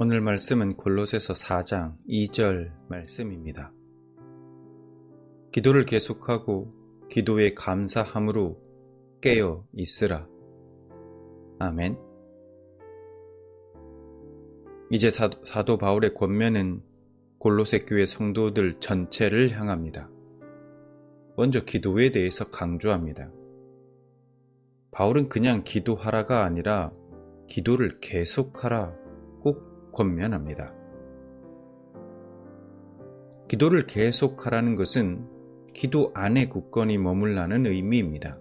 오늘 말씀은 골로새서 4장 2절 말씀입니다. 기도를 계속하고 기도에 감사함으로 깨어 있으라. 아멘. 이제 사도, 바울의 권면은 골로새 교회 성도들 전체를 향합니다. 먼저 기도에 대해서 강조합니다. 바울은 그냥 기도하라가 아니라 기도를 계속하라 꼭 권면합니다. 기도를 계속하라는 것은 기도 안에 굳건히 머물라는 의미입니다.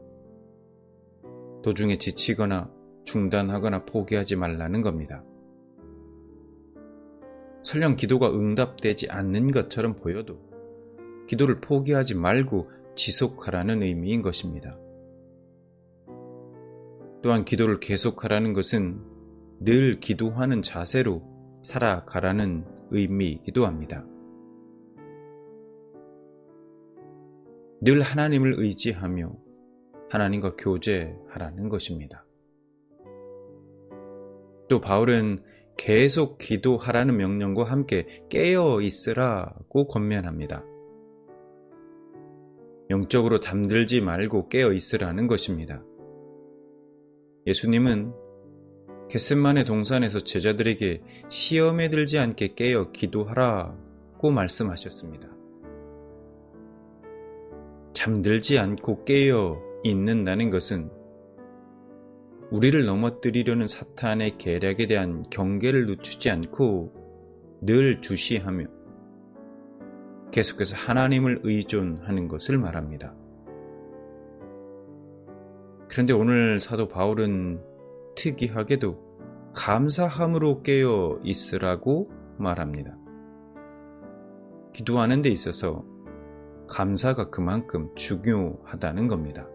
도중에 지치거나 중단하거나 포기하지 말라는 겁니다. 설령 기도가 응답되지 않는 것처럼 보여도 기도를 포기하지 말고 지속하라는 의미인 것입니다. 또한 기도를 계속하라는 것은 늘 기도하는 자세로 살아가라는 의미이기도 합니다. 늘 하나님을 의지하며 하나님과 교제하라는 것입니다. 또 바울은 계속 기도하라는 명령과 함께 깨어 있으라고 권면합니다. 영적으로 잠들지 말고 깨어 있으라는 것입니다. 예수님은 겟셋만의 동산에서 제자들에게 시험에 들지 않게 깨어 기도하라고 말씀하셨습니다. 잠들지 않고 깨어 있는다는 것은 우리를 넘어뜨리려는 사탄의 계략에 대한 경계를 늦추지 않고 늘 주시하며 계속해서 하나님을 의존하는 것을 말합니다. 그런데 오늘 사도 바울은 특이하게도 감사함으로 깨어 있으라고 말합니다. 기도하는 데 있어서 감사가 그만큼 중요하다는 겁니다.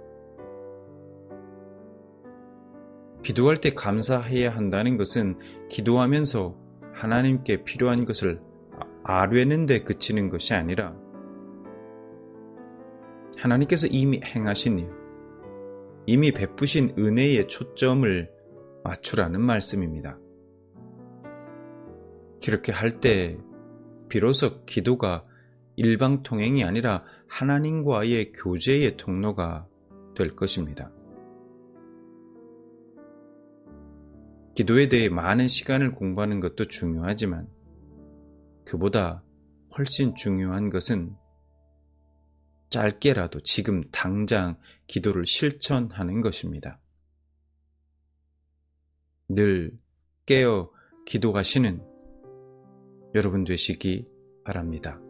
기도할 때 감사해야 한다는 것은 기도하면서 하나님께 필요한 것을 아뢰는 데 그치는 것이 아니라 하나님께서 이미 행하신 일, 이미 베푸신 은혜의 초점을 맞추라는 말씀입니다. 그렇게 할 때 비로소 기도가 일방통행이 아니라 하나님과의 교제의 통로가 될 것입니다. 기도에 대해 많은 시간을 공부하는 것도 중요하지만 그보다 훨씬 중요한 것은 짧게라도 지금 당장 기도를 실천하는 것입니다. 늘 깨어 기도하시는 여러분 되시기 바랍니다.